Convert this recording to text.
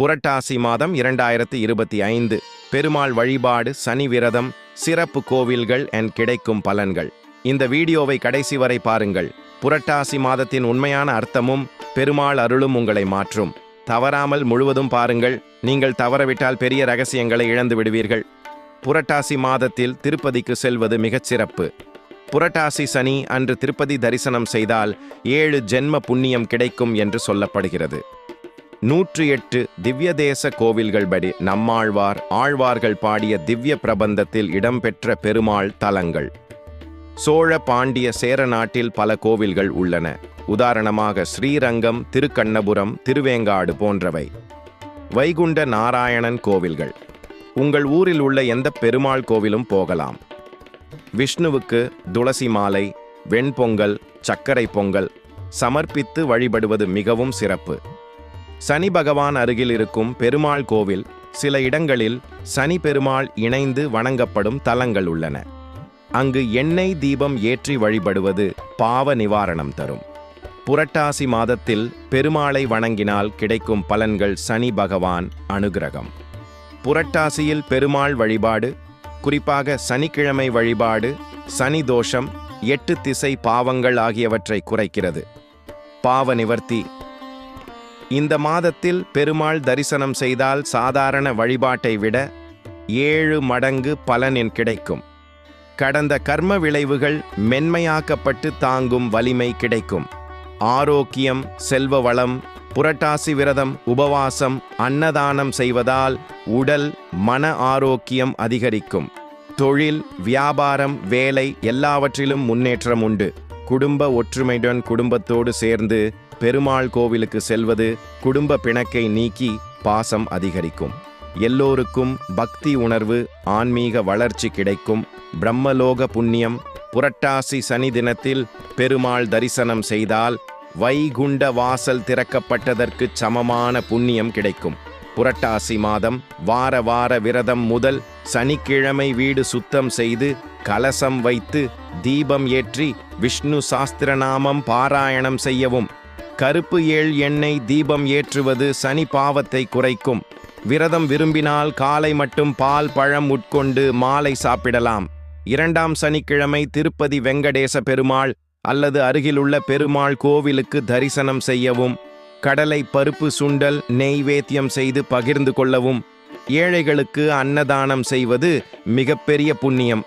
புரட்டாசி மாதம் இரண்டாயிரத்தி இருபத்தி ஐந்து. பெருமாள் வழிபாடு சனி விரதம் சிறப்பு கோவில்கள் என் கிடைக்கும் பலன்கள். இந்த வீடியோவை கடைசி வரை பாருங்கள். புரட்டாசி மாதத்தின் உண்மையான அர்த்தமும் பெருமாள் அருளும் உங்களை மாற்றும். தவறாமல் முழுவதும் பாருங்கள். நீங்கள் தவறவிட்டால் பெரிய ரகசியங்களை இழந்து விடுவீர்கள். புரட்டாசி மாதத்தில் திருப்பதிக்கு செல்வது மிகச் சிறப்பு. புரட்டாசி சனி அன்று திருப்பதி தரிசனம் செய்தால் ஏழு ஜென்ம புண்ணியம் கிடைக்கும் என்று சொல்லப்படுகிறது. நூற்றி எட்டு திவ்ய தேச கோவில்கள் படி நம்மாழ்வார் ஆழ்வார்கள் பாடிய திவ்ய பிரபந்தத்தில் இடம்பெற்ற பெருமாள் தலங்கள். சோழ பாண்டிய சேர நாட்டில் பல கோவில்கள் உள்ளன. உதாரணமாக ஸ்ரீரங்கம் திருக்கண்ணபுரம் திருவேங்காடு போன்றவை. வைகுண்ட நாராயணன் கோவில்கள். உங்கள் ஊரில் உள்ள எந்த பெருமாள் கோவிலும் போகலாம். விஷ்ணுவுக்கு துளசி மாலை வெண்பொங்கல் சர்க்கரை பொங்கல் சமர்ப்பித்து வழிபடுவது மிகவும் சிறப்பு. சனி பகவான் அருகில் இருக்கும் பெருமாள் கோவில் சில இடங்களில் சனி பெருமாள் இணைந்து வணங்கப்படும் தலங்கள் உள்ளன. அங்கு எண்ணெய் தீபம் ஏற்றி வழிபடுவது பாவ நிவாரணம் தரும். புரட்டாசி மாதத்தில் பெருமாளை வணங்கினால் கிடைக்கும் பலன்கள் சனி பகவான் அனுகிரகம். புரட்டாசியில் பெருமாள் வழிபாடு குறிப்பாக சனிக்கிழமை வழிபாடு சனி தோஷம் எட்டு திசை பாவங்கள் ஆகியவற்றை குறைக்கிறது. பாவ நிவர்த்தி இந்த மாதத்தில் பெருமாள் தரிசனம் செய்தால் சாதாரண வழிபாட்டை விட ஏழு மடங்கு பலனின் கிடைக்கும். கடந்த கர்ம விளைவுகள் மென்மையாக்கப்பட்டு தாங்கும் வலிமை கிடைக்கும். ஆரோக்கியம் செல்வ வளம் புரட்டாசி விரதம் உபவாசம் அன்னதானம் செய்வதால் உடல் மன ஆரோக்கியம் அதிகரிக்கும். தொழில் வியாபாரம் வேலை எல்லாவற்றிலும் முன்னேற்றம் உண்டு. குடும்ப ஒற்றுமையுடன் குடும்பத்தோடு சேர்ந்து பெருமாள் கோவிலுக்கு செல்வது குடும்ப பிணக்கை நீக்கி பாசம் அதிகரிக்கும். எல்லோருக்கும் பக்தி உணர்வு ஆன்மீக வளர்ச்சி கிடைக்கும். பிரம்மலோக புண்ணியம் புரட்டாசி சனி தினத்தில் பெருமாள் தரிசனம் செய்தால் வைகுண்ட வாசல் திறக்கப்பட்டதற்கு சமமான புண்ணியம் கிடைக்கும். புரட்டாசி மாதம் வார வார விரதம் முதல் சனிக்கிழமை வீடு சுத்தம் செய்து கலசம் வைத்து தீபம் ஏற்றி விஷ்ணு சாஸ்திரநாமம் பாராயணம் செய்யவும் கருப்பு ஏழ் எண்ணெய் தீபம் ஏற்றுவது சனி பாவத்தை குறைக்கும். விரதம் விரும்பினால் காலை மட்டும் பால் பழம் உட்கொண்டு மாலை சாப்பிடலாம். இரண்டாம் சனிக்கிழமை திருப்பதி வெங்கடேச பெருமாள் அல்லது அருகிலுள்ள பெருமாள் கோவிலுக்கு தரிசனம் செய்யவும் கடலை பருப்பு சுண்டல் நெய்வேத்தியம் செய்து பகிர்ந்து கொள்ளவும் ஏழைகளுக்கு அன்னதானம் செய்வது மிகப்பெரிய புண்ணியம்.